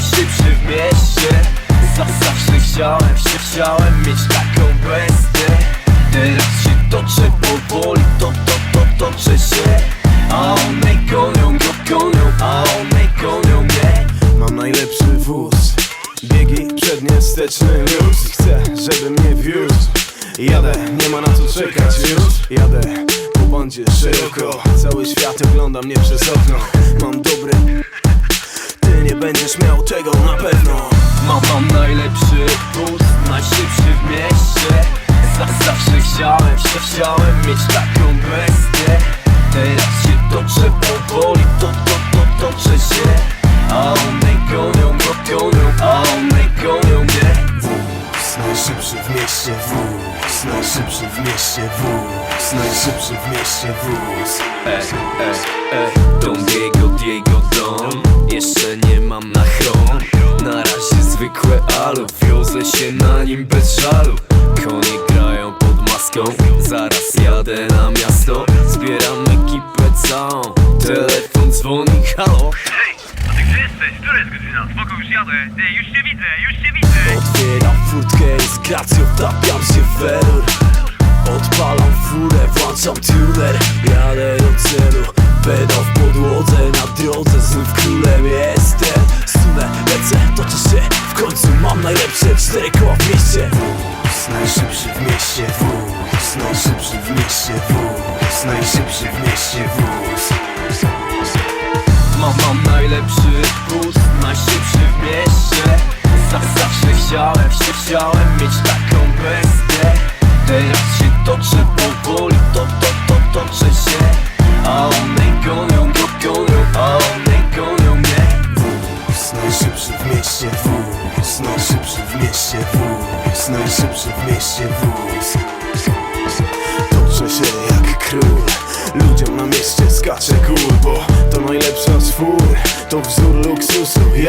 Najszybszy w mieście. Za zawsze chciałem, się chciałem mieć taką bestię. Teraz się toczę powoli, to, to, to, toczę się. A one gonią, go gonią, a one gonią mnie. Mam najlepszy wóz Biegi przednie, wsteczny luz. Chcę, żeby mnie wiózł. Jadę, nie ma na co czekać już. Jadę po bandzie szeroko. Cały świat ogląda mnie przez okno. Mam tego na pewno. Mam, mam najlepszy wóz, najszybszy w mieście. Za zawsze chciałem, się chciałem mieć taką bestię. Teraz się toczę powoli, to, to, to, toczę się. A one gonią, go gonią, a one gonią mnie. Wóz najszybszy w mieście wóz Najszybszy w mieście wóz Najszybszy w mieście wóz. Ej, ej, ej Don Diego, Diego Don Jeszcze nie mam na chrom. Na razie zwykłe alu Wiozę się na nim bez żalu. Konie grają pod maską. Zaraz jadę na miasto. Zbieram ekipę całą. Telefon dzwoni, halo. Hej, a ty gdzie jesteś? Która jest godzina? Spoko, już jadę. Ej, już cię widzę, już cię widzę. Otwieram furtkę i z gracją wtapiam się w error włączam tuner Jadę do celu, pedał w podłodze Na drodze znów królem jestem. Sunę, lecę, toczę się. W końcu mam najlepsze cztery koła w mieście. Wóz najszybszy w mieście wóz Najszybszy w mieście wóz Najszybszy w mieście wóz. Mam, mam najlepszy wóz, najszybszy w mieście. Za zawsze chciałem, się chciałem mieć taką bestię Teraz się toczę powoli, to, to, to, toczę się A one gonią, go gonią, a one gonią mnie. Wóz najszybszy w mieście wóz Najszybszy w mieście wóz Najszybszy w mieście wóz Toczę się jak król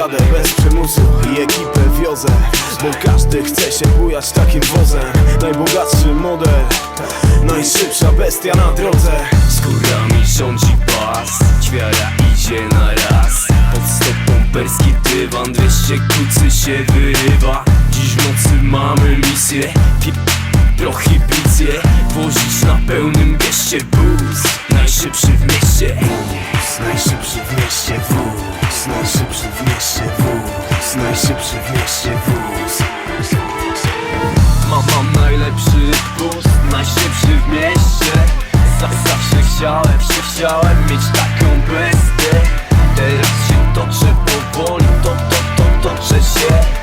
Jadę bez przymusu i ekipę wiozę Bo każdy chce się bujać takim wozem. Najbogatszy model Najszybsza bestia na drodze. Skórami rządzi bas, ćwiara idzie na raz. Pod stopą perski dywan, 200 kucy się wyrywa. Dziś w nocy mamy misję, pi- prohibicję. Wozić na pełnym mieście bus, najszybszy w mieście chciałem mieć taką bestię. Teraz się toczy powoli, to, to, to, toczę się.